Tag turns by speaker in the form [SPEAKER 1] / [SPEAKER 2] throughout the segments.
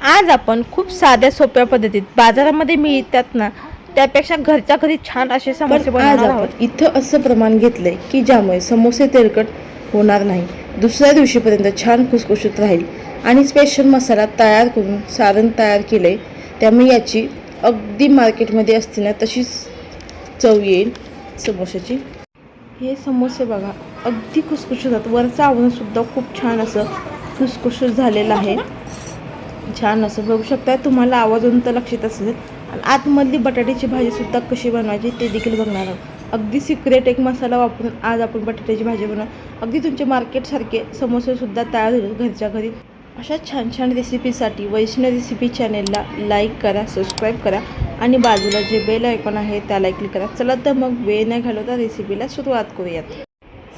[SPEAKER 1] आज आपण खूप साध्या सोप्या पद्धतीत बाजारामध्ये मिळतात ना त्यापेक्षा घरच्या घरी छान असे समोसे
[SPEAKER 2] आज
[SPEAKER 1] बनवणार आहोत.
[SPEAKER 2] आपण इथं असं प्रमाण घेतलंय की ज्यामुळे समोसे तेलकट होणार नाही. दुसऱ्या दिवशीपर्यंत छान खुसखुशीत राहील आणि स्पेशल मसाला तयार करून सारण तयार केलंय त्यामुळे याची अगदी मार्केटमध्ये असते ना तशीच चव येईल समोशाची. हे समोसे बघा अगदी खुसखुशीत होतात. वरचं आवरण सुद्धा खूप छान असं खुसखुशीत झालेलं आहे. छान असं बघू शकता तुम्हाला आवाजून तर लक्षात असेल. आणि आतमधली बटाट्याची भाजीसुद्धा कशी बनवायची ते देखील बघणार आहोत. अगदी सिक्रेट एक मसाला वापरून आज आपण बटाट्याची भाजी बनव अगदी तुमचे मार्केटसारखे समोसेसुद्धा तयार होईल घरच्या घरी. अशा छान छान रेसिपीसाठी वैष्णव रेसिपी चॅनेलला लाईक करा सबस्क्राईब करा. आणि बाजूला जे बेल आयकॉन आहे त्याला क्लिक करा. चला तर मग वेळ नाही घालवता रेसिपीला सुरुवात करूयात.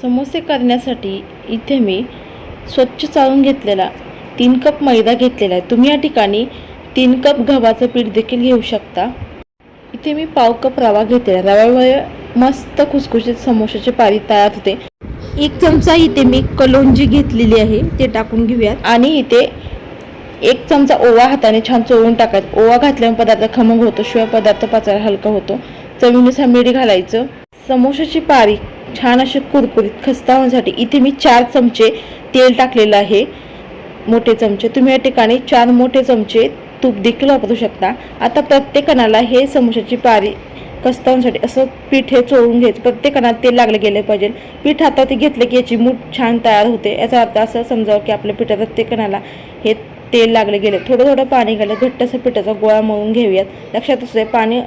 [SPEAKER 2] समोसे करण्यासाठी इथे मी स्वच्छ चाळून घेतलेला तीन कप मैदा घेतलेला आहे. तुम्ही या ठिकाणी तीन कप गव्हाचं पीठ देखील घेऊ शकता. इथे मी पाव कप रवा घेतलेला रव्यामुळे मस्त खुसखुशीत समोशाचे पारी तयार होते.
[SPEAKER 1] एक चमचा इथे मी कलोंजी घेतलेली आहे. ते टाकून घेऊयात.
[SPEAKER 2] आणि इथे एक चमचा ओवा हाताने छान चोळून टाकायचं. ओवा घातल्यामुळे पदार्थ खमंग होतो. शिवाय पदार्थ पचायला हलका होतो. चवीनुसार मीठ घालायचं. समोशाची पारी छान अशी कुरकुरीत खस्ता होण्यासाठी इथे मी चार चमचे तेल टाकलेलं आहे. मोठे चमचे. तुम्ही या ठिकाणी चार मोठे चमचे तूप देखील वापरू शकता. आता प्रत्येकाला हे समोशाची पारी कस्तावण्यासाठी असं पीठ हे चोळून घ्यायचं. प्रत्येकाला तेल लागले गेले पाहिजे. पीठ हातात घेतलं की याची मूठ छान तयार होते. याचा अर्थ असं समजावं की आपल्या पिठा प्रत्येकाला हे तेल लागले गेले. थोडं थोडं पाणी घालं घट्टसं पिठाचा गोळा मळून घेऊयात. लक्षात असू दे पाणी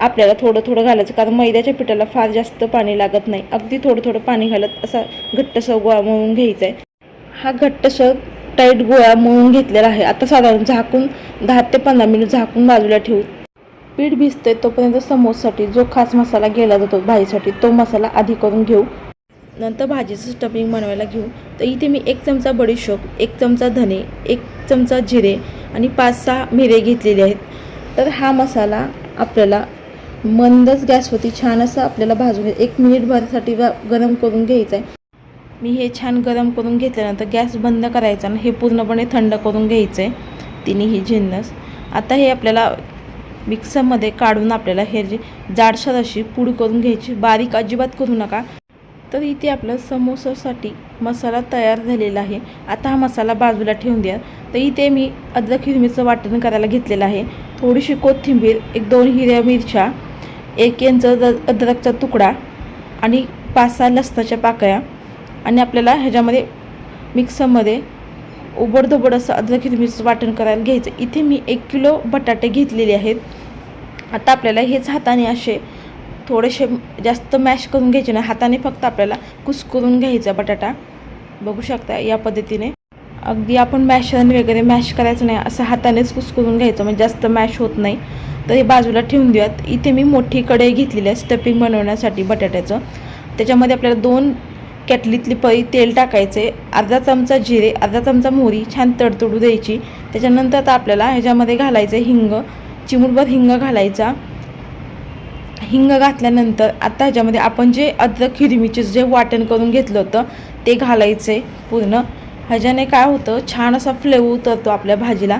[SPEAKER 2] आपल्याला थोडं थोडं घालायचं कारण मैद्याच्या पिठाला फार जास्त पाणी लागत नाही. अगदी थोडं थोडं पाणी घालत असा घट्टसं गोळा मळून घ्यायचा आहे हा घट्टसर टाईट गोळा मळून घेतलेला आहे. आता साधारण झाकून दहा ते पंधरा मिनिट झाकून बाजूला ठेवू. पीठ भिजते तोपर्यंत समोसासाठी जो खास मसाला गेला जातो भाजीसाठी तो मसाला आधी करून घेऊ. नंतर भाजीचं स्टफिंग बनवायला घेऊ. तर इथे मी एक चमचा बडीशोप एक चमचा धने एक चमचा जिरे आणि पाच सहा मिरे घेतलेले आहेत. तर हा मसाला आपल्याला मंदच गॅसवरती छान असं आपल्याला भाजून एक मिनिटभरसाठी गरम करून घ्यायचा आहे मी हे छान गरम करून घेतल्यानंतर गॅस बंद करायचा आणि हे पूर्णपणे थंड करून घ्यायचं आहे तिन्ही जिन्नस आता हे आपल्याला मिक्सरमध्ये काढून आपल्याला हे जे जाडसर अशी पूड करून घ्यायची. बारीक अजिबात करू नका. तर इथे आपलं समोसासाठी मसाला तयार झालेला आहे. आता हा मसाला बाजूला ठेवून द्या. तर इथे मी अद्रक हिरवीचं वाटण करायला घेतलेलं आहे. थोडीशी कोथिंबीर एक दोन हिरव्या मिरच्या एक इंच द अद्रकचा तुकडा आणि पाच सहा लसणाच्या पाकळ्या. आणि आपल्याला ह्याच्यामध्ये मिक्सरमध्ये उबडधोबड असं अद्रक हिरवीचं वाटण करायला घ्यायचं. इथे मी एक किलो बटाटे घेतलेले आहेत. आता आपल्याला हेच हाताने असे थोडेसे जास्त मॅश करून घ्यायचे ना हाताने फक्त आपल्याला कुस्करून घ्यायचा बटाटा. बघू शकता या पद्धतीने. अगदी आपण मॅशरने वगैरे मॅश करायचं नाही असं हातानेच कुस्करून घ्यायचं. म्हणजे जास्त मॅश होत नाही. तर हे बाजूला ठेवून देऊयात. इथे मी मोठी कढई घेतलेली आहे स्टफिंग बनवण्यासाठी बटाट्याचं. त्याच्यामध्ये आपल्याला दोन कॅटलीतली पळी तेल टाकायचे अर्धा चमचा जिरे अर्धा चमचा मोहरी छान तडतडू द्यायची. त्याच्यानंतर आता आपल्याला ह्याच्यामध्ये घालायचं हिंग चिमूटभर हिंग घालायचा. हिंग घातल्यानंतर आता ह्याच्यामध्ये आपण जे अद्रक हिरमीचे जे वाटण करून घेतलं होतं ते घालायचं पूर्ण. ह्याच्याने काय होतं छान असा फ्लेवर उतरतो आपल्या भाजीला.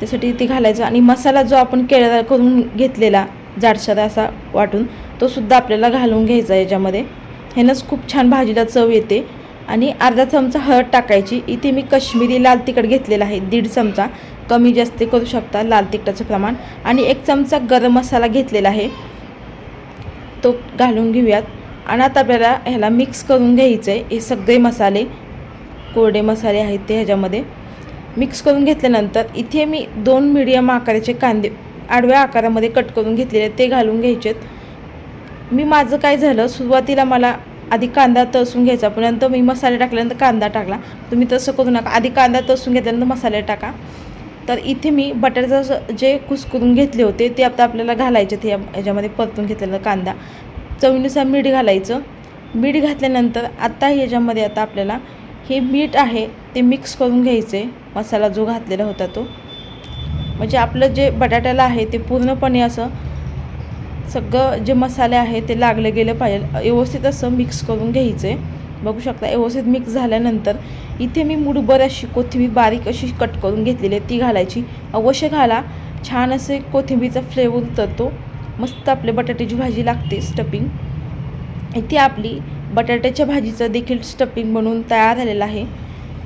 [SPEAKER 2] त्यासाठी ते घालायचं आणि मसाला जो आपण केळा करून घेतलेला जाडसर असा वाटून तो सुद्धा आपल्याला घालून घ्यायचा ह्याच्यामध्ये. याच्यामध्ये ह्यानंच खूप छान भाजीला चव येते. आणि अर्धा चमचा हळद टाकायची. इथे मी कश्मीरी लाल तिखट घेतलेला आहे. दीड चमचा. कमी जास्त करू शकता लाल तिखटाचं प्रमाण. आणि एक चमचा गरम मसाला घेतलेला आहे. तो घालून घेऊयात. आणि आता आपल्याला ह्याला मिक्स करून घ्यायचं आहे हे सगळे मसाले कोरडे मसाले आहेत ते ह्याच्यामध्ये. मिक्स करून घेतल्यानंतर इथे मी दोन मिडियम आकाराचे कांदे आडव्या आकारामध्ये कट करून घेतलेले ते घालून घ्यायचे मी माझं काय झालं? सुरुवातीला मला आधी कांदा तळसून घ्यायचा. पण नंतर मी मसाले टाकल्यानंतर कांदा टाकला. तुम्ही तसं करू नका. आधी कांदा तळसून घेतल्यानंतर मसाले टाका. तर इथे मी बटाट्याचं जे कुस्करून घेतले होते ते आता आपल्याला घालायचे ते याच्यामध्ये परतून घेतलेला कांदा. चवीनुसार मीठ घालायचं. मीठ घातल्यानंतर आत्ता याच्यामध्ये आता आपल्याला हे मीठ आहे ते मिक्स करून घ्यायचे. मसाला जो घातलेला होता तो. म्हणजे आपलं जे बटाट्याला आहे ते पूर्णपणे असं सगळं जे मसाले आहे ते लागले गेलं पाहिजे. व्यवस्थित असं मिक्स करून घ्यायचं. आहे बघू शकता व्यवस्थित मिक्स झाल्यानंतर इथे मी मुठभर अशी कोथिंबीर बारीक अशी कट करून घेतलेली आहे. ती घालायची. अवश्य घाला. छान असे कोथिंबीरचा फ्लेवर उतरतो. मस्त आपले बटाट्याची भाजी लागते स्टफिंग इथे आपली बटाट्याच्या भाजीचं देखील स्टफिंग बनवून तयार झालेलं आहे.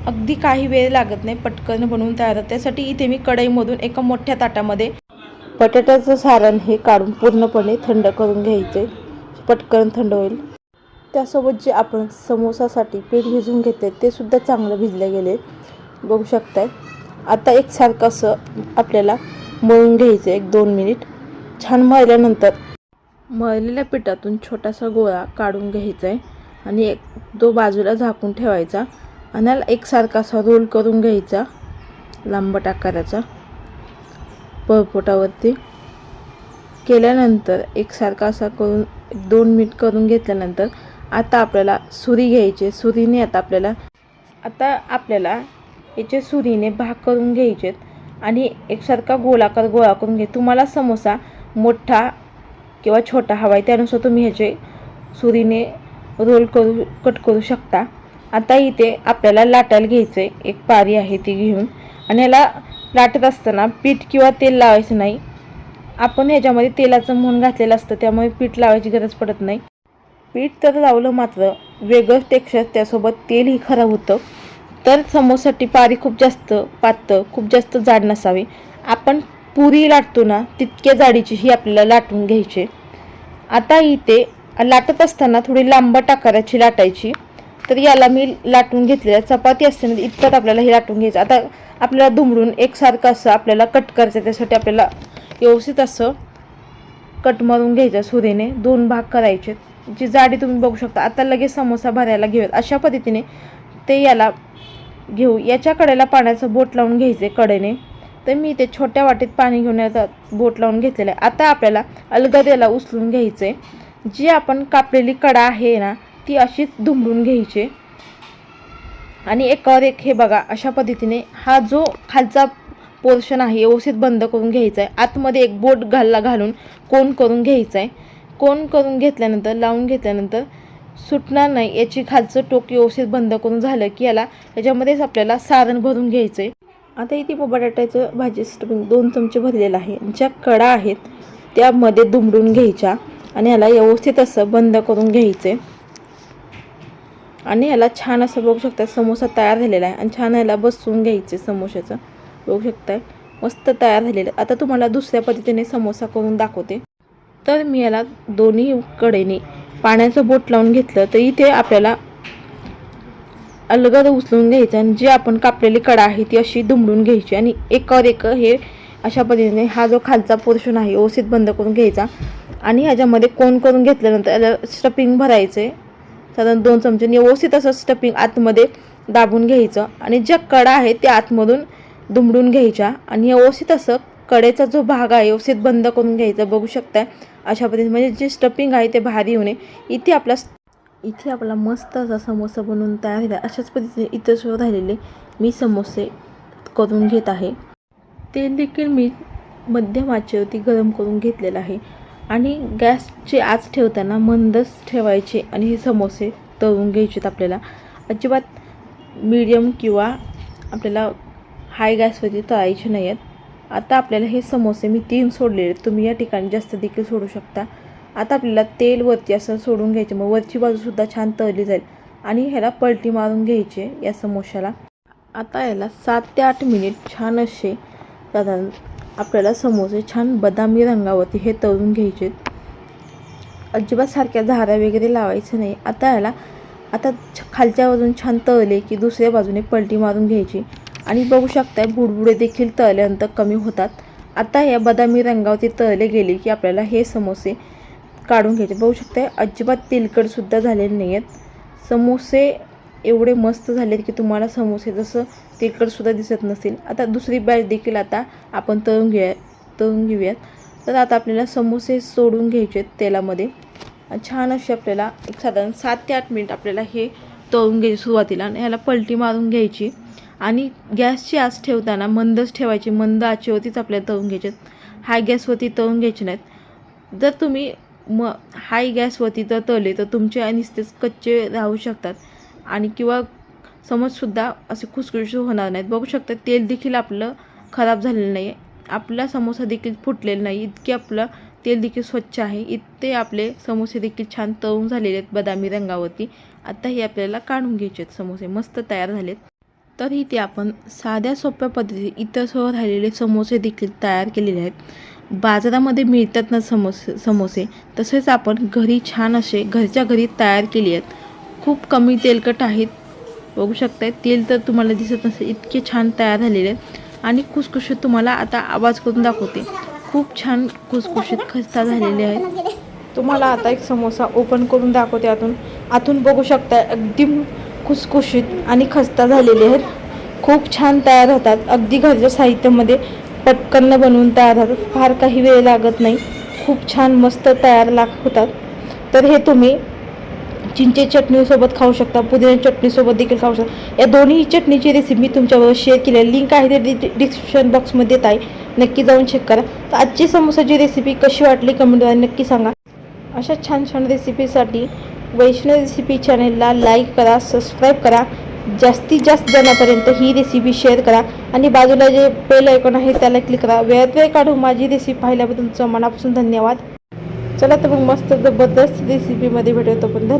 [SPEAKER 2] अगदी काही वेळ लागत नाही पटकन बनवून तयार. त्यासाठी इथे मी कढईमधून एका मोठ्या ताटामध्ये बटाट्याचं सारण हे काढून पूर्णपणे थंड करून घ्यायचे. पटकन थंड होईल. त्यासोबत जे आपण समोसासाठी पीठ भिजवून घेतले ते सुद्धा चांगलं भिजले गेले. बघू शकताय. आता एकसारखं असं आपल्याला मळून घ्यायचं एक दोन मिनिट. छान मळल्यानंतर मळलेल्या पिठातून छोटासा गोळा काढून घ्यायचा आहे आणि एक तो बाजूला झाकून ठेवायचा. आणि एकसारखा असा रोल करून घ्यायचा लांबट आकाराचा पळपोटावरती केल्यानंतर एकसारखा असा करून एक दोन मिनिट करून घेतल्यानंतर आता आपल्याला सुरी घ्यायची. सुरीने आता आपल्याला आता आपल्याला याचे सुरीने भाग करून घ्यायचेत आणि एकसारखा गोलाकार गोळा करून घे तुम्हाला समोसा मोठा किंवा छोटा हवा आहे त्यानुसार तुम्ही ह्याचे सुरीने रोल करू कट करू शकता. आता इथे आपल्याला लाटायला घ्यायचं आहे एक पारी आहे ती घेऊन. आणि याला लाटत असताना पीठ किंवा तेल लावायचं नाही. आपण ह्याच्यामध्ये तेलाचं मोहन घातलेलं असतं त्यामुळे पीठ लावायची गरज पडत नाही. पीठ तर लावलं मात्र वेगळंच टेक्स्चर त्यासोबत तेलही खराब होतं. तर समोसाठी पारी खूप जास्त पातळ खूप जास्त जाड नसावी. आपण पुरी लाटतो ना तितक्या जाडीची ही आपल्याला लाटून घ्यायची. आता इथे लाटत असताना थोडी लांबट आकाराची लाटायची. तर याला मी लाटून घेतलेलं आहे. चपाती असते ना इतकंच आपल्याला हे लाटून घ्यायचं. आता आपल्याला दुमडून एकसारखं असं आपल्याला कट करायचं त्यासाठी आपल्याला व्यवस्थित असं कट मारून घ्यायचं सुरेने. दोन भाग करायचे जी जाडी तुम्ही बघू शकता आता लगेच समोसा भरायला घेऊयात. अशा पद्धतीने ते याला घेऊ. याच्या कडेला पाण्याचं बोट लावून घ्यायचे कडेने. तर मी ते छोट्या वाटीत पाणी घेऊन याचा बोट लावून घेतलेलं आहे. आता आपल्याला अलगद याला उचलून घ्यायचं आहे जी आपण कापलेली कडा आहे ना ती अशीच दुमडून घ्यायची. आणि एकावर एक हे बघा अशा पद्धतीने हा जो खालचा पोर्शन आहे व्यवस्थित बंद करून घ्यायचा आहे आतमध्ये एक बोट घालला घालून कोण करून घ्यायचा आहे कोण करून घेतल्यानंतर लावून घेतल्यानंतर सुटणार नाही. याची खालचं टोक व्यवस्थित बंद करून झालं की याला याच्यामध्येच आपल्याला सारण भरून घ्यायचं आहे आता इथे बटाट्याचं भाजी दोन चमचे भरलेलं आहे. ज्या कडा आहेत त्यामध्ये दुमडून घ्यायच्या आणि याला व्यवस्थित असं बंद करून घ्यायचं आहे आणि याला छान असं बघू शकता समोसा तयार झालेला आहे. आणि छान याला बसवून घ्यायचे समोशाचं. बघू शकताय. मस्त तयार झालेलं आहे. आता तुम्हाला दुसऱ्या पद्धतीने समोसा करून दाखवते. तर मी याला दोन्ही कडेने पाण्याचं बोट लावून घेतलं तर इथे आपल्याला अलगद उचलून घ्यायचं आणि जी आपण कापलेली कडा आहे ती अशी दुमडून घ्यायची आणि एकावर एक हे अशा पद्धतीने हा जो खालचा पोर्शन आहे व्यवस्थित बंद करून घ्यायचा. आणि ह्याच्यामध्ये कोण करून घेतल्यानंतर याला स्टपिंग भरायचं आहे साधारण दोन चमचे व्यवस्थित असं स्टफिंग आतमध्ये दाबून घ्यायचं आणि ज्या कडा आहेत त्या आतमधून दुमडून घ्यायच्या. आणि व्यवस्थित असं कडेचा जो भाग आहे व्यवस्थित बंद करून घ्यायचा. बघू शकताय अशा पद्धतीने. म्हणजे जे स्टफिंग आहे ते भारी येऊ नये इथे आपला इथे आपला मस्त असा समोसा बनवून तयार झाला अशाच पद्धतीने इतर सुरू राहिलेले मी समोसे करून घेत आहे. ते देखील मी मध्यम आचेवरती गरम करून घेतलेलं आहे. आणि गॅसचे आच ठेवताना मंदच ठेवायचे आणि हे समोसे तळून घ्यायचेत आपल्याला. अजिबात मीडियम किंवा आपल्याला हाय गॅसवरती तळायचे नाही आहेत आता आपल्याला हे समोसे मी तीन सोडलेले आहेत. तुम्ही या ठिकाणी जास्त देखील सोडू शकता. आता आपल्याला तेल वरती असं सोडून घ्यायचे. मग वरची बाजूसुद्धा छान तळली जाईल. आणि ह्याला पलटी मारून घ्यायचे या समोशाला आता याला सात ते आठ मिनिट छान असे साधारण आपल्याला समोसे छान बदामी रंगावरती हे तळून घ्यायचे. अजिबात सारख्या झाऱ्या वगैरे लावायचं नाही. आता याला आता छ- खालच्या बाजून छान तळले की दुसऱ्या बाजूने पलटी मारून घ्यायची. आणि बघू शकताय बुडबुडे देखील तळल्यानंतर कमी होतात. आता या बदामी रंगावरती तळले गेले की आपल्याला हे समोसे काढून घ्यायचे. बघू शकताय अजिबात तेलकटसुद्धा झालेले नाही आहेत समोसे एवढे मस्त झालेत की तुम्हाला समोसे जसं तेलकटसुद्धा दिसत नसतील. आता दुसरी बॅच देखील आता आपण तळून घेऊया तळून घेऊयात. तर आता आपल्याला समोसे सोडून घ्यायचे आहेत तेलामध्ये. छान असे आपल्याला एक साधारण सात ते आठ मिनिट आपल्याला हे तळून घ्यायचे सुरुवातीला आणि ह्याला पलटी मारून घ्यायची. आणि गॅसची आस ठेवताना मंदच ठेवायची मंद आचेवरतीच आपल्याला तळून घ्यायचे हाय गॅसवरती तळून घ्यायचे नाहीत. जर तुम्ही म हाय गॅसवरती जर तळले तर तुमचे निस्तेच कच्चे राहू शकतात. आणि किंवा समजसुद्धा असे खुसखुशी होणार नाहीत. बघू शकता तेल देखील आपलं खराब झालेलं नाही आहे आपला समोसा देखील फुटलेला नाही. इतके आपलं तेल देखील स्वच्छ आहे. इतके आपले समोसे देखील छान तळून झालेले आहेत बदामी रंगावरती. आता हे आपल्याला काढून घ्यायचे आहेत समोसे. मस्त तयार झालेत. तर इथे आपण साध्या सोप्या पद्धतीने इतर सह राहिलेले समोसे देखील तयार केलेले आहेत. बाजारामध्ये मिळतात ना समोसे समोसे? तसेच आपण घरी छान असे घरच्या घरी तयार केले आहेत. खूप कमी तेलकट आहेत. बघू शकताय तेल तर तुम्हाला दिसत नसेल इतके छान तयार झालेले आहेत. आणि कुसकुशीत तुम्हाला आता आवाज करून दाखवते. खूप छान कुसकुशीत खस्ता झालेले आहेत. तुम्हाला आता एक समोसा ओपन करून दाखवते आतून आतून बघू शकता अगदी खुसखुशीत आणि खस्ता झालेले आहेत. खूप छान तयार होतात. अगदी घरच्या साहित्यामध्ये पटकन बनवून तयार होतात. फार काही वेळ लागत नाही. खूप छान मस्त तयार लाग होतात. तर हे तुम्ही चिंचे चटणीसोबत खाऊ शकता पुदिना चटणीसोबत देखील खाऊ शकता. या दोन्ही चटणीची रेसिपी मी तुमच्याबरोबर शेअर केली आहे लिंक आहे ते डि डिस्क्रिप्शन बॉक्समध्ये येत आहे. नक्की जाऊन चेक करा. तर आजची समोसाची रेसिपी कशी वाटली कमेंटद्वारे नक्की सांगा. अशा छान छान रेसिपीसाठी वैष्णव रेसिपी चॅनेलला लाईक करा सबस्क्राईब करा. जास्तीत जास्त जणांपर्यंत ही रेसिपी शेअर करा. आणि बाजूला जे बेल आयकॉन आहे त्याला क्लिक करा. वेळात वेळ काढून माझी रेसिपी पाहिल्याबद्दल तुमचं मनापासून धन्यवाद. चला तर मग मस्त जबरदस्त रेसिपीमध्ये भेटवतो पण धन्यवाद